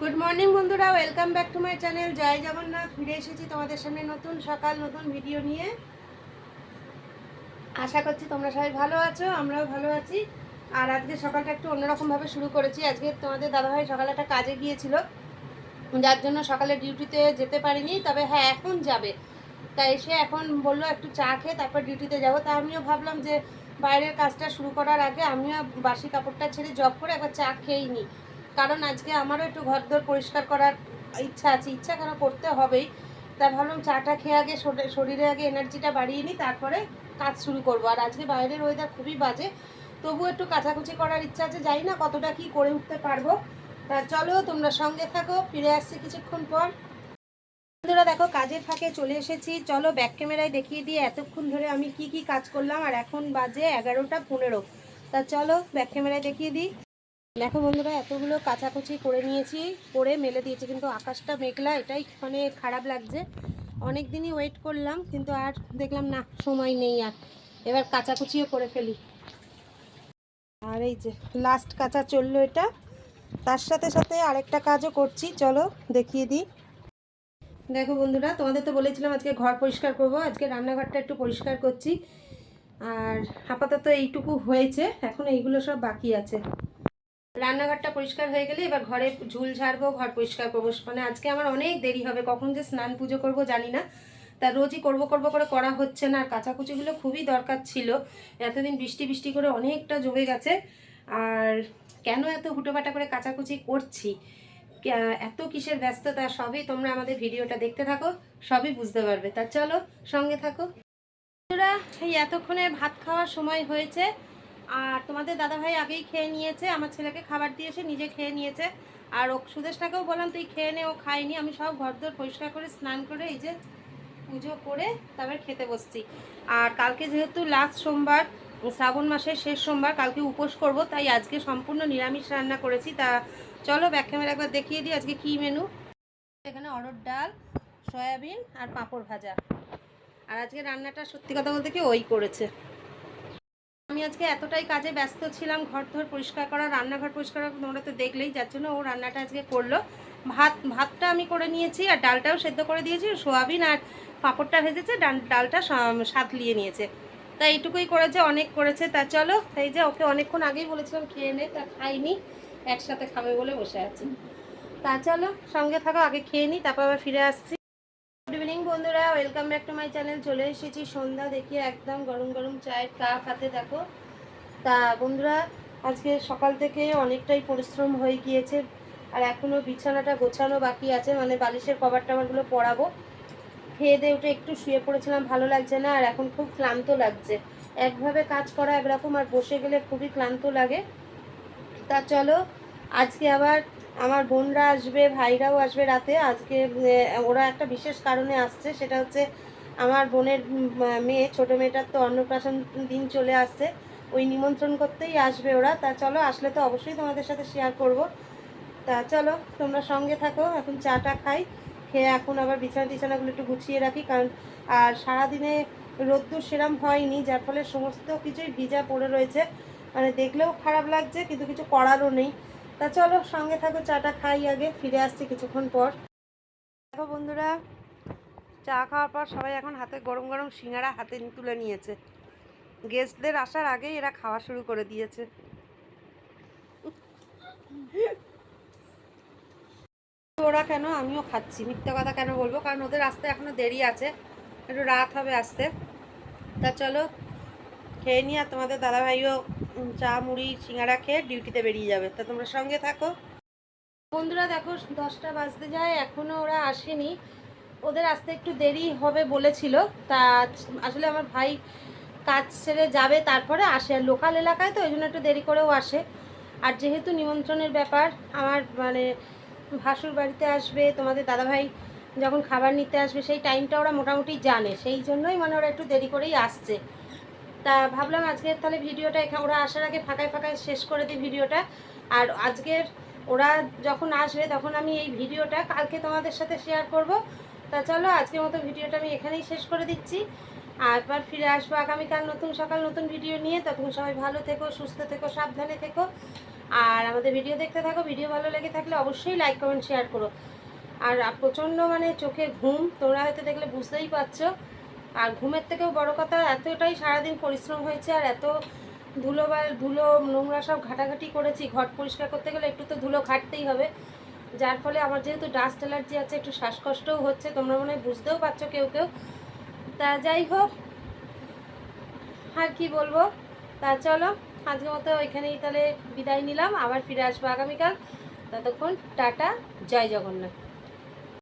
Good morning বন্ধুরা welcome back to my channel জয় জগন্নাথ, ফিরে এসেছি তোমাদের সামনে নতুন সকাল, নতুন ভিডিও নিয়ে। আশা করছি তোমরা সবাই ভালো আছো, আমরাও ভালো আছি। আর আজকে সকালটা একটু অন্যরকমভাবে শুরু করেছি। আজকে তোমাদের দাদাভাই সকালে একটা কাজে গিয়েছিল, যার জন্য সকালে ডিউটিতে যেতে পারিনি, তবে হ্যাঁ এখন যাবে। তা এসে এখন বলল, একটু চা খেয়ে তারপর ডিউটিতে যাব। তা আমিও ভাবলাম যে বাইরের কাজটা শুরু করার আগে আমিও বাসি কাপড়টা ছেড়ে জব করে একবার চা খেয়েই নিই কারণ আজকে আমারও একটু ঘরদোর পরিষ্কার করার ইচ্ছা আছে, ইচ্ছা কেন করতে হবেই। তা ভাবলাম চাটা খেয়ে আগে শরীরে- আগে এনার্জিটা বাড়িয়ে নিই, তারপরে কাজ শুরু করব। আর আজকে বাইরের ওয়েদার খুবই বাজে তবু একটু কাচাকুচি করার ইচ্ছা আছে, জানি না কতটা কি করে উঠতে পারব। তা চলো তোমরা সঙ্গে থাকো, ফিরে আসছি কিছুক্ষণ পর। বন্ধুরা দেখো, কাজের ফাঁকে চলে এসেছি। চলো ব্যাক ক্যামেরায় দেখিয়ে দিয়ে এতক্ষণ ধরে আমি কি কি কাজ করলাম, আর এখন বাজে এগারোটা পনেরো। তা চলো ব্যাক ক্যামেরায় দেখিয়ে দিই। দেখো বন্ধুরা, এতগুলো কাচাকুচি করে নিয়েছি, করে মেলে দিয়েছি, কিন্তু আকাশটা মেঘলা, এটাই মানে খারাপ লাগছে। অনেক দিনই ওয়েট করলাম, কিন্তু আর দেখলাম না, সময় নেই আর। এবার কাচাকুচিও করে ফেলি। আর এই যে লাস্ট কাঁচা চলল এটা। তার সাথে সাথে আরেকটা কাজও করছি, চলো দেখিয়ে দিই। দেখো বন্ধুরা, তোমাদের তো বলেছিলাম আজকে ঘর পরিষ্কার করব, আজকে রান্নাঘরটা একটু পরিষ্কার করছি। আর আপাতত এইটুকু হয়েছে, এখন এইগুলো সব বাকি আছে। রান্নাঘরটা পরিষ্কার হয়ে গেলে এবার ঘরে ঝুল ঝাড়বো, ঘর পরিষ্কার করব। মানে আজকে আমার অনেক দেরি হবে, কখন যে স্নান পুজো করব জানি না। তা রোজই করব করব, করে করা হচ্ছে না। আর কাচাকুচিগুলো খুবই দরকার ছিল। এতদিন বৃষ্টি বৃষ্টি করে অনেকটা জমে গেছে। আর কেন এত হুটোপাটা করে কাচাকুচি করছি? এত কিসের ব্যস্ততা? সবই তোমরা আমাদের ভিডিওটা দেখতে থাকো, সবই বুঝতে পারবে। তা চলো সঙ্গে থাকো। এই এতক্ষণে ভাত খাওয়ার সময় হয়েছে। আর তোমাদের দাদাভাই আগেই খেয়ে নিয়েছে, আমার ছেলেকে খাবার দিয়ে এসে নিজে খেয়ে নিয়েছে। আর ও সুদেশটাকেও বললাম, তুই খেয়ে নে, ও খায়নি। আমি সব ঘরদোর পরিষ্কার করে স্নান করে এই যে পুজো করে তারপর খেতে বসছি। আর কালকে যেহেতু লাস্ট সোমবার, শ্রাবণ মাসের শেষ সোমবার, কালকে উপোস করব, তাই আজকে সম্পূর্ণ নিরামিষ রান্না করেছি। তা চলো ব্যাক ক্যামেরা একবার দেখিয়ে দিই আজকে কী মেনু এখানে অরড় ডাল, সয়াবিন আর পাঁপড় ভাজা। আর আজকে রান্নাটা সত্যি কথা বলতে কি ওই করেছে। আমি আজকে এতটাই কাজে ব্যস্ত ছিলাম, ঘর ধর পরিষ্কার করা, রান্নাঘর পরিষ্কার করা, তোমরা তো দেখলেই যার জন্য ও রান্নাটা আজকে করল। ভাত, ভাতটা আমি করে নিয়েছি আর ডালটাও সেদ্ধ করে দিয়েছি, সোয়াবিন আর পাঁপড়টা ভেজেছে, ডাল- ডালটা সাঁতলিয়ে নিয়েছে। তা এইটুকুই করেছে, অনেক করেছে। তা চলো, এই যে ওকে অনেকক্ষণ আগেই বলেছিলাম খেয়ে নে, তা খাইনি, একসাথে খাবে বলে বসে আছি। তা চলো, সঙ্গে থাকো, আগে খেয়ে নিই তারপর আবার ফিরে আসছি। গুড ইভিনিং বন্ধুরা। Welcome back to my channel চলে এসেছি সন্ধ্যা দেখিয়ে একদম গরম গরম চায়ের কাপ হাতে, দেখো। তা বন্ধুরা, আজকে সকাল থেকে অনেকটাই পরিশ্রম হয়ে গিয়েছে, আর এখনও বিছানাটা গোছানো বাকি আছে মানে বালিশের কভার টাভারগুলো পরাবো। খেয়ে দিয়ে উঠে একটু শুয়ে পড়েছিলাম, ভালো লাগছে না, আর এখন খুব ক্লান্ত লাগছে। একভাবে কাজ করা একরকম, আর বসে গেলে খুবই ক্লান্ত লাগে। তা চলো, আজকে আবার আমার বোনরা আসবে, ভাইরাও আসবে রাতে। আজকে ওরা একটা বিশেষ কারণে আসছে, সেটা হচ্ছে আমার বোনের মেয়ে, ছোটো মেয়েটার তো অন্নপ্রাশন দিন চলে আসছে। ওই নিমন্ত্রণ করতেই আসবে ওরা। তা চলো, আসলে তো অবশ্যই তোমাদের সাথে শেয়ার করব। তা চলো, তোমরা সঙ্গে থাকো, এখন চাটা খাই। খেয়ে এখন আবার বিছানা টিছানাগুলো একটু গুছিয়ে রাখি, কারণ, আর সারাদিনে রোদ্দুর সেরাম হয়নি, যার ফলে সমস্ত কিছুই ভিজা পড়ে রয়েছে। মানে দেখলেও খারাপ লাগছে, কিন্তু কিছু করারও নেই। তা চলো সঙ্গে থাকো, চাটা খাই আগে, ফিরে আসছি কিছুক্ষণ পর। দেখো বন্ধুরা, চা খাওয়ার পর সবাই এখন হাতে গরম গরম সিঙ্গারা হাতে তুলে নিয়েছে। গেস্টদের আসার আগেই এরা খাওয়া শুরু করে দিয়েছে। ওরা কেন? আমিও খাচ্ছি। মিথ্যা কথা কেন বলব? কারণ ওদের আসতে এখনও দেরি আছে। একটু রাত হবে আসতে। তা চলো, খেয়ে নিয়ে আর তোমাদের দাদাভাইও চা, মুড়ি, সিঙ্গারা খেয়ে ডিউটিতে বেরিয়ে যাবে। তা তোমরা সঙ্গে থাকো। বন্ধুরা, দেখো, দশটা বাজতে যায় এখনও ওরা আসেনি। ওদের আসতে একটু দেরি হবে বলেছিল। তা আসলে আমার ভাই কাজ ছেড়ে যাবে, তারপরে আসে। আর লোকাল এলাকায় তো, ওই জন্য একটু দেরি করেও আসে। আর যেহেতু নিমন্ত্রণের ব্যাপার, আমার মানে ভাসুর বাড়িতে আসবে, তোমাদের দাদাভাই যখন খাবার নিতে আসবে, সেই টাইমটা ওরা মোটামুটি জানে। সেই জন্যই মানে ওরা একটু দেরি করেই আসছে। তা ভাবলাম আজকের তাহলে ভিডিওটা এখানে, ওরা আসার আগে ফাঁকায় ফাঁকায় শেষ করে দিই ভিডিওটা। আর আজকের ওরা যখন আসবে তখন আমি এই ভিডিওটা কালকে তোমাদের সাথে শেয়ার করব। তা চলো, আজকের মতো ভিডিওটা আমি এখানেই শেষ করে দিচ্ছি। আর এবার ফিরে আসব আগামীকাল নতুন সকাল, নতুন ভিডিও নিয়ে। তখন সবাই ভালো থেকো, সুস্থ থেকো, সাবধানে থেকো। আর আমাদের ভিডিও দেখতে থাকো, ভিডিও ভালো লেগে থাকলে অবশ্যই লাইক কমেন্ট শেয়ার করো। আর প্রচণ্ড মানে চোখে ঘুম, তোমরা হয়তো দেখলে বুঝতেই পারছ। আর ঘুমের থেকেও বড় কথা, এতটাই সারাদিন পরিশ্রম হয়েছে আর এত ধুলো বা ধুলো, নোংরা সব ঘাটাঘাটি করেছি, ঘট পরিষ্কার করতে গেলে একটু তো ধুলো ঘাটতেই হবে। যার ফলে আমার যেহেতু ডাস্ট অ্যালার্জি আছে, একটু শ্বাসকষ্টও হচ্ছে, তোমরা মনে হয় বুঝতেও পারছ কেউ কেউ। তা যাই হোক, আর কি বলব? তা চলো, আজকের মতো ওইখানেই তাহলে বিদায় নিলাম, আবার ফিরে আসব আগামীকাল। ততক্ষণ টাটা, জয় জগন্নাথ।